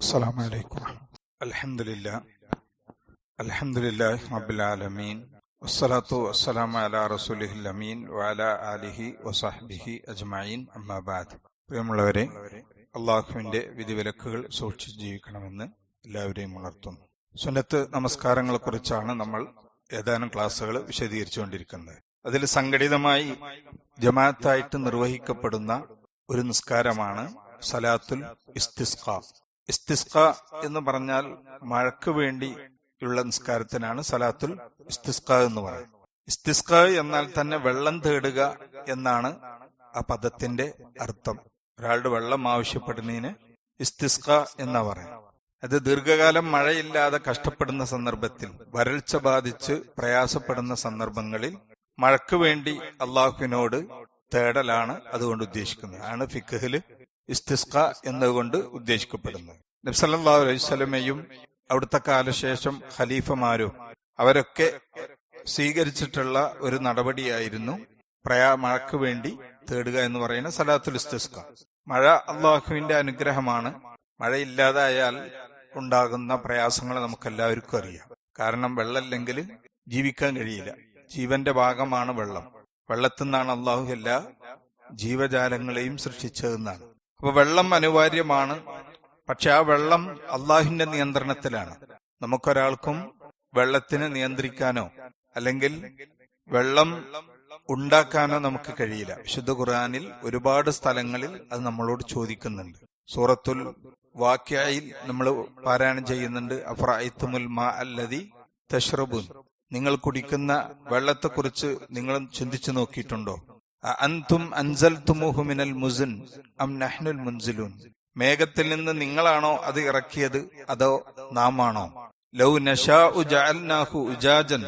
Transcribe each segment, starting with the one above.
السلام عليكم الحمد لله الحمد لله رب العالمين والصلاة والسلام على رسوله الأمين وعلى آله وصحبه أجمعين أما بعد പ്രിയമുള്ളവരെ അള്ളാഹുവിന്റെ വിധിവിലക്കുകൾ സൂക്ഷിച്ച് ജീവിക്കണമെന്ന് എല്ലാവരെയും ഉണർത്തുന്നു സുന്നത്ത് നമസ്കാരങ്ങളെ കുറിച്ചാണ് നമ്മൾ ഏതാനും ക്ലാസ്സുകൾ വിശദീകരിച്ചുകൊണ്ടിരിക്കുന്നത് അതിൽ സംഘടിതമായി ജമാഅത്തായിട്ട് നിർവഹിക്കപ്പെടുന്ന ഒരു നിസ്കാരമാണ് സലാത്തുൽ ഇസ്തിസ്ക ഇസ്തിസ്ക എന്ന് പറഞ്ഞാൽ മഴക്ക് വേണ്ടിയുള്ള നിസ്കാരത്തിനാണ് സലാത്തുൽ ഇസ്തിസ്ക എന്ന് പറയുന്നത്. ഇസ്തിസ്ക എന്നാൽ തന്നെ വെള്ളം തേടുക എന്നാണ് ആ പദത്തിന്റെ അർത്ഥം. ഒരാളുടെ വെള്ളം ആവശ്യപ്പെടുന്നതിന് ഇസ്തിസ്ക എന്നാ പറയുന്നത്. അത് ദീർഘകാലം മഴയില്ലാതെ കഷ്ടപ്പെടുന്ന സന്ദർഭത്തിൽ വരൾച്ച ബാധിച്ച് പ്രയാസപ്പെടുന്ന സന്ദർഭങ്ങളിൽ മഴക്ക് വേണ്ടി അള്ളാഹുവിനോട് തേടലാണ് അതുകൊണ്ട് ഉദ്ദേശിക്കുന്നത്. ആണ് ഫിഖഹിൽ ഇസ്തിസ്ക എന്നതുകൊണ്ട് ഉദ്ദേശിക്കപ്പെടുന്നു. നബ്സല്ലാ അലൈഹി സ്വലമയും അവിടുത്തെ കാലശേഷം ഖലീഫമാരും അവരൊക്കെ സ്വീകരിച്ചിട്ടുള്ള ഒരു നടപടിയായിരുന്നു പ്രയാ മഴക്ക് വേണ്ടി തേടുക എന്ന് പറയുന്ന സലാത്തുൽ ഇസ്തിസ്ക. മഴ അള്ളാഹുവിന്റെ അനുഗ്രഹമാണ്. മഴയില്ലാതായാൽ ഉണ്ടാകുന്ന പ്രയാസങ്ങൾ നമുക്ക് എല്ലാവർക്കും അറിയാം. കാരണം വെള്ളമില്ലെങ്കിൽ ജീവിക്കാൻ കഴിയില്ല. ജീവന്റെ ഭാഗമാണ് വെള്ളം. വെള്ളത്തിൽ നിന്നാണ് അള്ളാഹു എല്ലാ ജീവജാലങ്ങളെയും സൃഷ്ടിച്ചതെന്നാണ്. അപ്പൊ വെള്ളം അനിവാര്യമാണ്. പക്ഷെ ആ വെള്ളം അള്ളാഹുവിന്റെ നിയന്ത്രണത്തിലാണ്. നമുക്കൊരാൾക്കും വെള്ളത്തിന് നിയന്ത്രിക്കാനോ അല്ലെങ്കിൽ വെള്ളം ഉണ്ടാക്കാനോ നമുക്ക് കഴിയില്ല. വിശുദ്ധ ഖുർആനിൽ ഒരുപാട് സ്ഥലങ്ങളിൽ അത് നമ്മളോട് ചോദിക്കുന്നുണ്ട്. സൂറത്തുൽ വാക്യായിൽ നമ്മൾ പാരായണം ചെയ്യുന്നുണ്ട്. അഫ്രായിത്തുമുൽ മാ അല്ലതി തഷ്റബുൻ. നിങ്ങൾ കുടിക്കുന്ന വെള്ളത്തെക്കുറിച്ച് നിങ്ങൾ ചിന്തിച്ചു നോക്കിയിട്ടുണ്ടോ? അം നഹ്നുൽ മേഘത്തിൽ നിന്ന് നിങ്ങളാണോ അത് ഇറക്കിയത്? അതോ നാം ആണോ ലൗ ജഅൽനാഹു ഉജാജൻ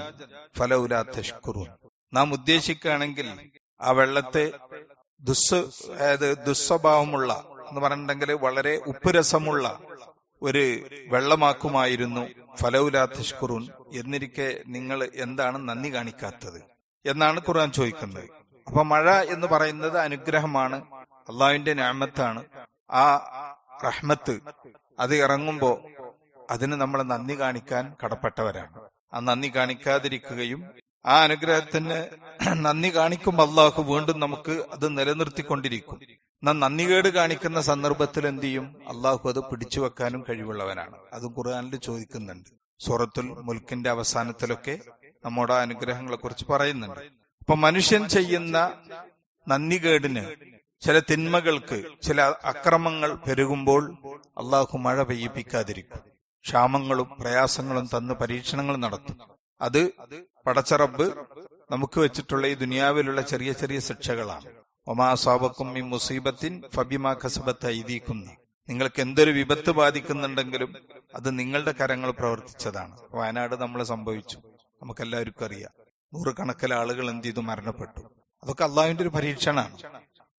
ഫലൗലാ നാം ഉദ്ദേശിക്കുകയാണെങ്കിൽ ആ വെള്ളത്തെ ദുസ് അതായത് ദുസ്വഭാവമുള്ള എന്ന് പറഞ്ഞിട്ടുണ്ടെങ്കിൽ വളരെ ഉപ്പുരസമുള്ള ഒരു വെള്ളമാക്കുമായിരുന്നു ഫലൗലാ തഷ്കുറൂൻ എന്നിരിക്കെ നിങ്ങൾ എന്താണ് നന്ദി കാണിക്കാത്തത്? എന്നാണ് ഖുർആൻ ചോദിക്കുന്നത്. അപ്പൊ മഴ എന്ന് പറയുന്നത് അനുഗ്രഹമാണ്. അള്ളാഹുവിന്റെ ഞാമത്താണ്. ആ റഹ്മത്ത് അത് ഇറങ്ങുമ്പോ അതിന് നമ്മൾ നന്ദി കാണിക്കാൻ കടപ്പെട്ടവരാണ്. ആ നന്ദി കാണിക്കാതിരിക്കുകയും ആ അനുഗ്രഹത്തിന് നന്ദി കാണിക്കും അള്ളാഹു വീണ്ടും നമുക്ക് അത് നിലനിർത്തിക്കൊണ്ടിരിക്കും. നാം നന്ദികേട് കാണിക്കുന്ന സന്ദർഭത്തിൽ എന്ത് ചെയ്യും? അള്ളാഹു അത് പിടിച്ചു വെക്കാനും കഴിവുള്ളവനാണ്. അത് ഖുർആാനിൽ ചോദിക്കുന്നുണ്ട്. സൂറത്തുൽ മുൽക്കിന്റെ അവസാനത്തിലൊക്കെ നമ്മുടെ അനുഗ്രഹങ്ങളെ കുറിച്ച് പറയുന്നുണ്ട്. അപ്പൊ മനുഷ്യൻ ചെയ്യുന്ന നന്ദികേടിന് ചില തിന്മകൾക്ക് ചില അക്രമങ്ങൾ പെരുകുമ്പോൾ അള്ളാഹു മഴ പെയ്യിപ്പിക്കാതിരിക്കും. ക്ഷാമങ്ങളും പ്രയാസങ്ങളും തന്ന് പരീക്ഷണങ്ങൾ നടത്തും. അത് പടച്ചറബ് നമുക്ക് വെച്ചിട്ടുള്ള ഈ ദുനിയാവിലുള്ള ചെറിയ ചെറിയ ശിക്ഷകളാണ്. ഒമാ സാബക്കും ഈ മുസീബത്തിൻ ഫബിമാ കസബത്ത് എഴുതിയിക്കുന്നു നിങ്ങൾക്ക് എന്തൊരു വിപത്ത് ബാധിക്കുന്നുണ്ടെങ്കിലും അത് നിങ്ങളുടെ കരങ്ങൾ പ്രവർത്തിച്ചതാണ്. വയനാട് നമ്മൾ സംഭവിച്ചു. നമുക്കെല്ലാവർക്കും അറിയാം. നൂറുകണക്കിൽ ആളുകൾ എന്ത് ചെയ്തു? മരണപ്പെട്ടു. അതൊക്കെ അള്ളാഹുവിന്റെ ഒരു പരീക്ഷണമാണ്.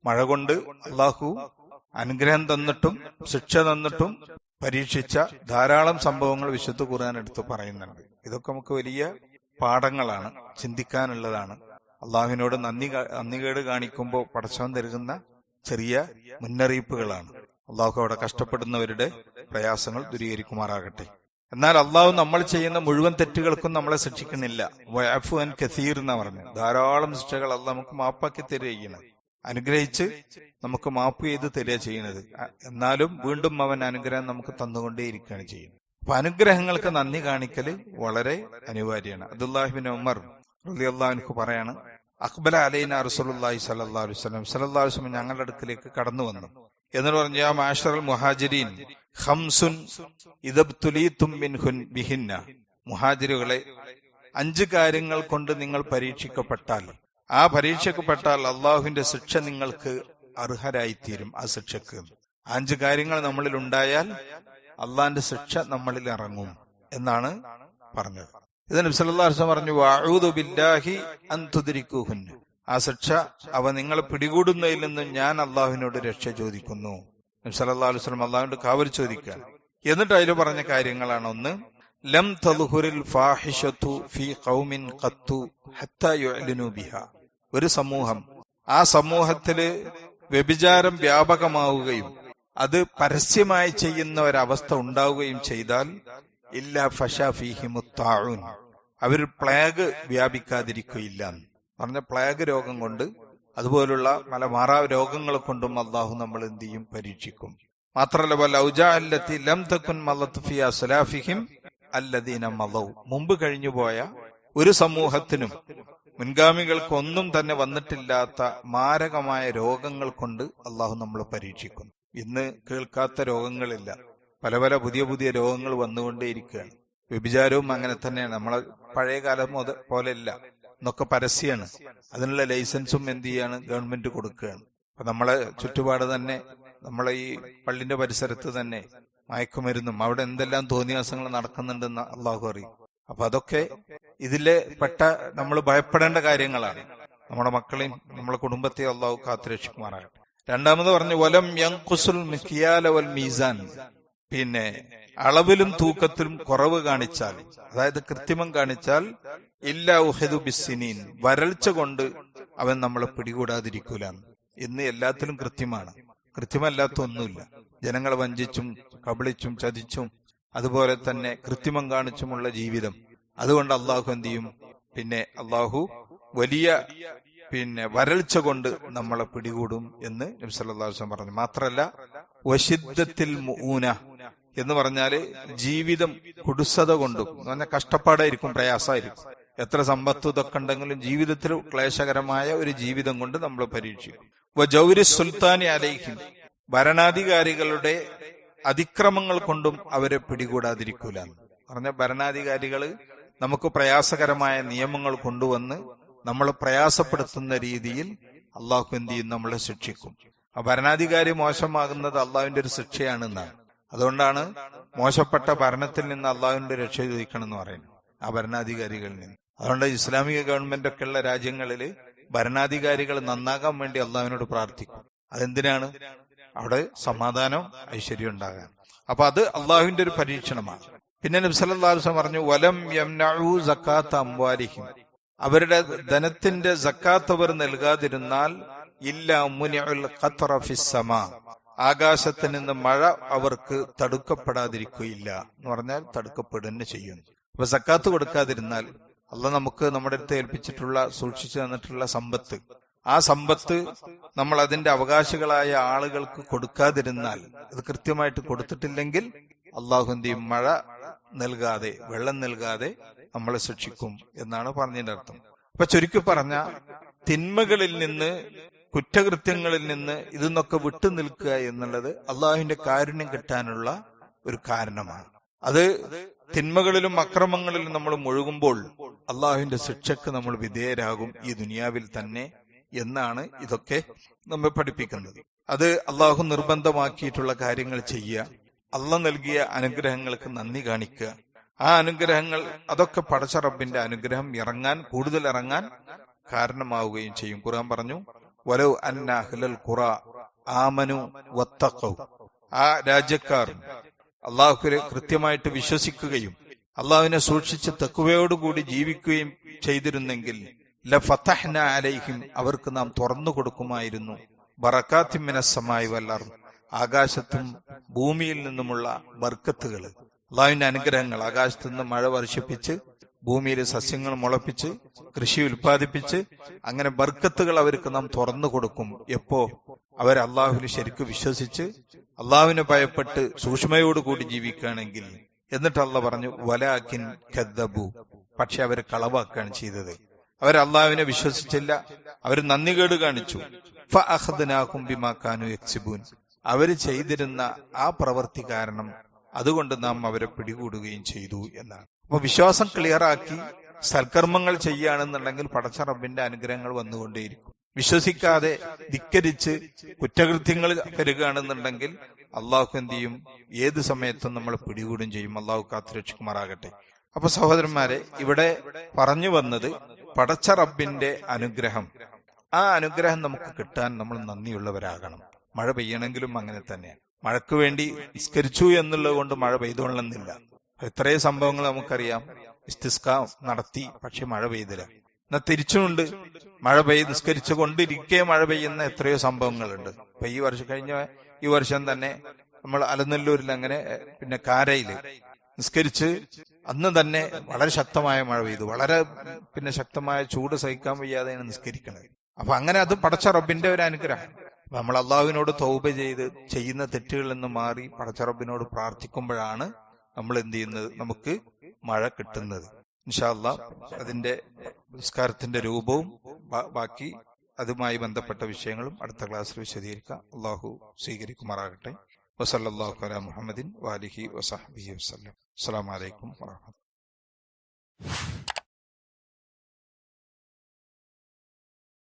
മഴ കൊണ്ട് അള്ളാഹു അനുഗ്രഹം തന്നിട്ടും ശിക്ഷ തന്നിട്ടും പരീക്ഷിച്ച ധാരാളം സംഭവങ്ങൾ വിശുദ്ധ ഖുർആൻ എടുത്ത് പറയുന്നുണ്ട്. ഇതൊക്കെ നമുക്ക് വലിയ പാഠങ്ങളാണ് ചിന്തിക്കാനുള്ളതാണ്. അള്ളാഹുവിനോട് നന്ദി നന്ദികേട് കാണിക്കുമ്പോൾ പടച്ചവൻ തരുന്ന ചെറിയ മുന്നറിയിപ്പുകളാണ്. അള്ളാഹു അവിടെ കഷ്ടപ്പെടുന്നവരുടെ പ്രയാസങ്ങൾ ദൂരീകരിക്കുമാറാകട്ടെ. എന്നാൽ അള്ളാഹു നമ്മൾ ചെയ്യുന്ന മുഴുവൻ തെറ്റുകൾക്കും നമ്മളെ ശിക്ഷിക്കുന്നില്ല. വയഫു അൻ കസീർ എന്നാ പറഞ്ഞു ധാരാളം ശിക്ഷകൾ അള്ളാഹ് നമുക്ക് മാപ്പാക്കി തരികയാണ്. അനുഗ്രഹിച്ച് നമുക്ക് മാപ്പ് ചെയ്ത് തരിക ചെയ്യുന്നത്. എന്നാലും വീണ്ടും അവൻ അനുഗ്രഹം നമുക്ക് തന്നുകൊണ്ടേ ഇരിക്കുകയാണ് ചെയ്യുന്നത്. അപ്പൊ അനുഗ്രഹങ്ങൾക്ക് നന്ദി കാണിക്കൽ വളരെ അനിവാര്യമാണ്. അബ്ദുല്ലാഹിബിൻ ഉമർ റലി പറയാണ് അക്ബല അലൈന റസൂലി സല്ലാ വസ്ലം സല്ലാ വസ്ലം ഞങ്ങളുടെ അടുക്കിലേക്ക് കടന്നു വന്നു. എന്ന് പറഞ്ഞ ആ മാഷറൽ മുഹാജിരീൻ ഹംസുൻ ബിഹിന്ന. മുഹാജിറുകളെ അഞ്ച് കാര്യങ്ങൾ കൊണ്ട് നിങ്ങൾ പരീക്ഷിക്കപ്പെട്ടാൽ ആ പരീക്ഷക്കപ്പെട്ടാൽ അള്ളാഹുവിന്റെ ശിക്ഷ നിങ്ങൾക്ക് അർഹരായിത്തീരും ആ ശിക്ഷക്ക് അഞ്ച് കാര്യങ്ങൾ നമ്മളിൽ ഉണ്ടായാൽ അള്ളാഹിന്റെ ശിക്ഷ നമ്മളിൽ ഇറങ്ങും എന്നാണ് പറഞ്ഞത്. ഇത് അലൈഹി പറഞ്ഞു വാഴൂദു ബില്ലാഹി അന്തുതിരിക്കൂഹുൻ ആ ശിക്ഷ അവ നിങ്ങളെ പിടികൂടുന്നതിൽ നിന്ന് ഞാൻ അള്ളാഹുവിനോട് രക്ഷ ചോദിക്കുന്നു. നബ്സല്ലാ അലുസ്ലം അള്ളാഹുവിന്റെ കാവൽ ചോദിക്കുക എന്നിട്ട് അതിൽ പറഞ്ഞ കാര്യങ്ങളാണ് ഒന്ന് ലം തൽഹുരിൽ ഫാഹിഷത്തു ഫി ഖൗമിൻ ഖത്തു ബിഹ. ഒരു സമൂഹം. ആ സമൂഹത്തിൽ വ്യഭിചാരം വ്യാപകമാവുകയും അത് പരസ്യമായി ചെയ്യുന്ന ഒരവസ്ഥ ഉണ്ടാവുകയും ചെയ്താൽ ഇല്ലാ ഇല്ല ഫഷാഫിഹിമുത്താഴൂൻ അവർ പ്ലേഗ് വ്യാപിക്കാതിരിക്കുകയില്ല പറഞ്ഞ പ്ലേഗ് രോഗം കൊണ്ട് അതുപോലുള്ള മലമാറാ രോഗങ്ങൾ കൊണ്ടും അള്ളാഹു നമ്മൾ എന്ത് ചെയ്യും? പരീക്ഷിക്കും. മാത്രമല്ല മുമ്പ് കഴിഞ്ഞുപോയ ഒരു സമൂഹത്തിനും മുൻഗാമികൾക്കൊന്നും തന്നെ വന്നിട്ടില്ലാത്ത മാരകമായ രോഗങ്ങൾ കൊണ്ട് അള്ളാഹു നമ്മൾ പരീക്ഷിക്കുന്നു. ഇന്ന് കേൾക്കാത്ത രോഗങ്ങളില്ല. പല പല പുതിയ പുതിയ രോഗങ്ങൾ വന്നുകൊണ്ടേയിരിക്കുകയാണ്. വ്യഭിചാരവും അങ്ങനെ തന്നെയാണ്. നമ്മളെ പഴയ കാലം മുതൽ പോലെയല്ല. എന്നൊക്കെ പരസ്യമാണ് അതിനുള്ള ലൈസൻസും എന്ത് ചെയ്യാണ്? ഗവൺമെന്റ് കൊടുക്കുകയാണ്. അപ്പൊ നമ്മളെ ചുറ്റുപാട് തന്നെ നമ്മളെ ഈ പള്ളിന്റെ പരിസരത്ത് തന്നെ മയക്കുമരുന്നും അവിടെ എന്തെല്ലാം തോന്നിയാസങ്ങൾ നടക്കുന്നുണ്ടെന്ന് അള്ളാഹു അറിയും. അപ്പൊ അതൊക്കെ ഇതിലെ പെട്ട നമ്മൾ ഭയപ്പെടേണ്ട കാര്യങ്ങളാണ്. നമ്മുടെ മക്കളെയും നമ്മുടെ കുടുംബത്തെയും അള്ളാഹു കാത്തുരക്ഷിക്കുമാറാകട്ടെ. രണ്ടാമത് പറഞ്ഞു വലം യങ്കുസുൽ മിക്കിയാല വൽ മീസാൻ. പിന്നെ അളവിലും തൂക്കത്തിലും കുറവ് കാണിച്ചാൽ അതായത് കൃത്രിമം കാണിച്ചാൽ ഇല്ല ഉഹദു ബിസിനീൻ വരൾച്ച കൊണ്ട് അവൻ നമ്മളെ പിടികൂടാതിരിക്കൂല. ഇന്ന് എല്ലാത്തിലും കൃത്യമാണ് കൃത്യമല്ലാത്ത ഒന്നുമില്ല. ജനങ്ങളെ വഞ്ചിച്ചും കബളിച്ചും ചതിച്ചും അതുപോലെ തന്നെ കൃത്രിമം കാണിച്ചുമുള്ള ജീവിതം. അതുകൊണ്ട് അള്ളാഹു എന്ത് ചെയ്യും? പിന്നെ അള്ളാഹു വലിയ പിന്നെ വരൾച്ച കൊണ്ട് നമ്മളെ പിടികൂടും എന്ന് നബ്സല്ലാസ്വം പറഞ്ഞു. മാത്രല്ല വശിദ്ധത്തിൽ ഊന എന്ന് പറഞ്ഞാൽ ജീവിതം കുടുസത കൊണ്ടും എന്ന് പറഞ്ഞാൽ കഷ്ടപ്പാടായിരിക്കും പ്രയാസമായിരിക്കും. എത്ര സമ്പത്ത് ഇതൊക്കെ ഉണ്ടെങ്കിലും ജീവിതത്തിൽ ക്ലേശകരമായ ഒരു ജീവിതം കൊണ്ട് നമ്മൾ പരീക്ഷിക്കും. ജൗരി സുൽത്താനി അലൈഹിം ഭരണാധികാരികളുടെ അതിക്രമങ്ങൾ കൊണ്ടും അവരെ പിടികൂടാതിരിക്കൂല പറഞ്ഞ ഭരണാധികാരികൾ നമുക്ക് പ്രയാസകരമായ നിയമങ്ങൾ കൊണ്ടുവന്ന് നമ്മൾ പ്രയാസപ്പെടുത്തുന്ന രീതിയിൽ അള്ളാഹു എന്ത് ചെയ്യും? നമ്മളെ ശിക്ഷിക്കും. ഭരണാധികാരി മോശമാകുന്നത് അള്ളാഹുവിന്റെ ഒരു ശിക്ഷയാണെന്നാണ്. അതുകൊണ്ടാണ് മോശപ്പെട്ട ഭരണത്തിൽ നിന്ന് അള്ളാഹുവിന്റെ രക്ഷ ചോദിക്കണം എന്ന് പറയുന്നത്. ആ ഭരണാധികാരികളിൽ നിന്ന്. അതുകൊണ്ട് ഇസ്ലാമിക ഗവൺമെന്റ് ഒക്കെ ഉള്ള രാജ്യങ്ങളിൽ ഭരണാധികാരികൾ നന്നാകാൻ വേണ്ടി അള്ളാഹുവിനോട് പ്രാർത്ഥിക്കും. അതെന്തിനാണ്? അവിടെ സമാധാനം ഐശ്വര്യം ഉണ്ടാകാൻ. അപ്പൊ അത് അള്ളാഹുവിന്റെ ഒരു പരീക്ഷണമാണ്. പിന്നെ നബ്സല്ലാസ്വം പറഞ്ഞു വലം യംനഊ സക്കാത്ത് അംവാലിഹിം. അവരുടെ ധനത്തിന്റെ സക്കാത്ത് അവർ നൽകാതിരുന്നാൽ ഇല്ല മുനിഉൽ ഖത്ര ആകാശത്ത് നിന്ന് മഴ അവർക്ക് തടുക്കപ്പെടാതിരിക്കുകയില്ല എന്ന് പറഞ്ഞാൽ തടുക്കപ്പെടുന്നു ചെയ്യുന്നു. അപ്പൊ സക്കാത്ത് കൊടുക്കാതിരുന്നാൽ അല്ല നമുക്ക് നമ്മുടെ അടുത്ത് ഏൽപ്പിച്ചിട്ടുള്ള സൂക്ഷിച്ചു തന്നിട്ടുള്ള സമ്പത്ത്. ആ സമ്പത്ത് നമ്മൾ അതിന്റെ അവകാശികളായ ആളുകൾക്ക് കൊടുക്കാതിരുന്നാൽ അത് കൃത്യമായിട്ട് കൊടുത്തിട്ടില്ലെങ്കിൽ അള്ളാഹുന്റെയും മഴ നൽകാതെ വെള്ളം നൽകാതെ നമ്മളെ ശിക്ഷിക്കും എന്നാണ് പറഞ്ഞതിന്റെ അർത്ഥം. അപ്പൊ ചുരുക്കി പറഞ്ഞ തിന്മകളിൽ നിന്ന് കുറ്റകൃത്യങ്ങളിൽ നിന്ന് ഇതെന്നൊക്കെ വിട്ടു നിൽക്കുക എന്നുള്ളത് അള്ളാഹുവിന്റെ കാരുണ്യം കിട്ടാനുള്ള ഒരു കാരണമാണ്. അത് തിന്മകളിലും അക്രമങ്ങളിലും നമ്മൾ മുഴുകുമ്പോൾ അള്ളാഹുവിന്റെ ശിക്ഷക്ക് നമ്മൾ വിധേയരാകും ഈ ദുനിയാവിൽ തന്നെ എന്നാണ് ഇതൊക്കെ നമ്മെ പഠിപ്പിക്കുന്നത്. അത് അള്ളാഹു നിർബന്ധമാക്കിയിട്ടുള്ള കാര്യങ്ങൾ ചെയ്യുക അള്ള നൽകിയ അനുഗ്രഹങ്ങൾക്ക് നന്ദി കാണിക്കുക. ആ അനുഗ്രഹങ്ങൾ അതൊക്കെ പടച്ച റബ്ബിന്റെ അനുഗ്രഹം ഇറങ്ങാൻ കൂടുതൽ ഇറങ്ങാൻ കാരണമാവുകയും ചെയ്യും. ഖുർആൻ പറഞ്ഞു വലോ അന്ന അഹ്ലൽ ഖുറ ആമനു വത്തഖൗ. ആ രാജ്യക്കാർ അള്ളാഹുരെ കൃത്യമായിട്ട് വിശ്വസിക്കുകയും അള്ളാഹുവിനെ സൂക്ഷിച്ച് തെക്കുവയോടുകൂടി ജീവിക്കുകയും ചെയ്തിരുന്നെങ്കിൽ ലഫത്തഹ്ന അലൈഹിം അവർക്ക് നാം തുറന്നു കൊടുക്കുമായിരുന്നു. ബറക്കാത്തിമിനസമായി വല്ലർ ആകാശത്തും ഭൂമിയിൽ നിന്നുമുള്ള ബർക്കത്തുകൾ. അള്ളാഹുവിന്റെ അനുഗ്രഹങ്ങൾ ആകാശത്തു നിന്ന് മഴ വർഷിപ്പിച്ച് ഭൂമിയിൽ സസ്യങ്ങൾ മുളപ്പിച്ച് കൃഷി ഉൽപ്പാദിപ്പിച്ച് അങ്ങനെ ബർക്കത്തുകൾ അവർക്ക് നാം തുറന്നു കൊടുക്കും. എപ്പോ? അവർ അള്ളാഹുവിനെ ശരിക്കും വിശ്വസിച്ച് അള്ളാഹുവിനെ ഭയപ്പെട്ട് സൂക്ഷ്മയോടുകൂടി ജീവിക്കുകയാണെങ്കിൽ. എന്നിട്ട് അള്ള പറഞ്ഞു വലാഖിൻ ഖദ്ദബു പക്ഷെ അവർ കളവാക്കുകയാണ് ചെയ്തത്. അവർ അള്ളാഹുവിനെ വിശ്വസിച്ചില്ല. അവർ നന്ദികേട് കാണിച്ചു. ബിമാക്കാനു യക്സിബൂൻ. അവർ ചെയ്തിരുന്ന ആ പ്രവൃത്തി കാരണം അതുകൊണ്ട് നാം അവരെ പിടികൂടുകയും ചെയ്തു എന്നാണ്. അപ്പൊ വിശ്വാസം ക്ലിയറാക്കി സൽക്കർമ്മങ്ങൾ ചെയ്യുകയാണെന്നുണ്ടെങ്കിൽ പടച്ച റബ്ബിന്റെ അനുഗ്രഹങ്ങൾ വന്നുകൊണ്ടേയിരിക്കും. വിശ്വസിക്കാതെ ധിക്കരിച്ച് കുറ്റകൃത്യങ്ങൾ കരുകയാണെന്നുണ്ടെങ്കിൽ അള്ളാഹു എന്ത് ചെയ്യും? ഏത് സമയത്തും നമ്മൾ പിടികൂടും ചെയ്യും. അള്ളാഹു കാത്തുരക്ഷിക്കുമാറാകട്ടെ അപ്പൊ സഹോദരന്മാരെ ഇവിടെ പറഞ്ഞു വന്നത് പടച്ച റബ്ബിന്റെ അനുഗ്രഹം. ആ അനുഗ്രഹം നമുക്ക് കിട്ടാൻ നമ്മൾ നന്ദിയുള്ളവരാകണം. മഴ പെയ്യണമെങ്കിലും അങ്ങനെ തന്നെയാണ്. മഴയ്ക്ക് വേണ്ടി നിസ്കരിച്ചു എന്നുള്ളത് കൊണ്ട് മഴ പെയ്തോളണമെന്നില്ല. എത്രയോ സംഭവങ്ങൾ നമുക്കറിയാം. ഇസ്തിസ്ക നടത്തി പക്ഷെ മഴ പെയ്തില്ല. എന്നാ തിരിച്ചുമുണ്ട്. മഴ പെയ്ത് നിസ്കരിച്ചു കൊണ്ടിരിക്കെ മഴ പെയ്യുന്ന എത്രയോ സംഭവങ്ങളുണ്ട്. ഇപ്പൊ ഈ വർഷം കഴിഞ്ഞ ഈ വർഷം തന്നെ നമ്മൾ അലനല്ലൂരിൽ അങ്ങനെ പിന്നെ കാരയിൽ നിസ്കരിച്ച് അന്ന് തന്നെ വളരെ ശക്തമായ മഴ പെയ്തു. വളരെ പിന്നെ ശക്തമായ ചൂട് സഹിക്കാൻ വയ്യാതെയാണ് നിസ്കരിക്കുന്നത് അപ്പൊ അങ്ങനെ അത് പടച്ച റബ്ബിന്റെ ഒരു അനുഗ്രഹം. അപ്പൊ നമ്മൾ അള്ളാഹുവിനോട് തൗബ ചെയ്ത് ചെയ്യുന്ന തെറ്റുകളിൽ നിന്ന് മാറി പടച്ച റബ്ബിനോട് പ്രാർത്ഥിക്കുമ്പോഴാണ് നമ്മൾ എന്ത് ചെയ്യുന്നത്? നമുക്ക് മഴ കിട്ടുന്നത്. ഇൻഷാല്ല അതിന്റെ സംസ്കാരത്തിന്റെ രൂപവും ബാക്കി അതുമായി ബന്ധപ്പെട്ട വിഷയങ്ങളും അടുത്ത ക്ലാസ്സിൽ വിശദീകരിക്കാം. അള്ളാഹു സ്വീകരിക്കുമാറാകട്ടെ. വസല്ലാഹു അല മുഹമ്മദിൻ വാലിഹി വസഹബി വസ്ലം അസ്സാം വലൈക്കും വാഹമത്തുള്ള